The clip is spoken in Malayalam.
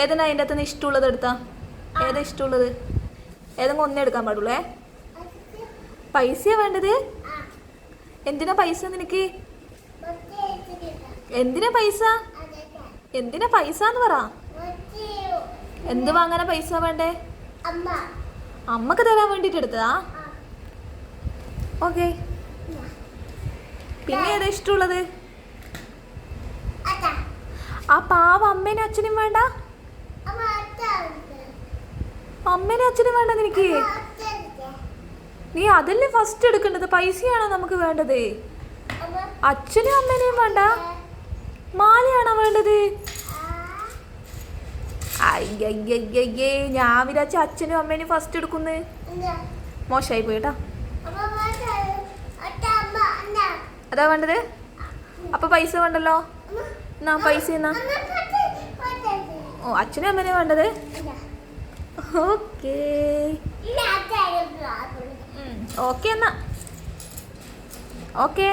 ഏതാണ് അതിന്റെ അകത്ത് നിന്ന് ഇഷ്ടമുള്ളത് എടുത്താ? ഏതാ ഇഷ്ടമുള്ളത്? ഏതെങ്കിലും ഒന്നേ എടുക്കാൻ പാടുള്ളൂ ഏ? പൈസയാ വേണ്ടത്? എന്തിനാ പൈസ നിനക്ക്? എന്തിനാ പൈസ? എന്തിനാ പൈസ എന്ന് പറ. എന്ത് വാങ്ങാനാ പൈസ വേണ്ടേ? അമ്മ അമ്മയ്ക്ക് തരാൻ വേണ്ടിട്ട് എടുത്തതാ? ഓക്കെ. പിന്നെ ഏതാ ഇഷ്ടമുള്ളത്? ആ പാവ അമ്മേനും അച്ഛനും വേണ്ട? അമ്മേനും അച്ഛനും വേണ്ട നിനക്ക്? നീ അതല്ലേ ഫസ്റ്റ് എടുക്കേണ്ടത്? പൈസയാണോ നമുക്ക് വേണ്ടത്? അച്ഛനും അമ്മേനെയും വേണ്ട? മാലയാണോ വേണ്ടത്? അയ്യയ്യയ്യേ ഞാൻ വിചാരിച്ച അച്ഛനും അമ്മേനും ഫസ്റ്റ് എടുക്കുന്നു. എന്താ മോശമായി പോയിട്ടാ അതാ വേണ്ടത്? അപ്പൊ പൈസ വേണ്ടല്ലോ? എന്നാ പൈസ എന്നാ? ഓ അച്ഛനും അമ്മേനെയും വേണ്ടത്? ഓക്കേ. ഓക്കെ എന്നാ. ഓക്കെ.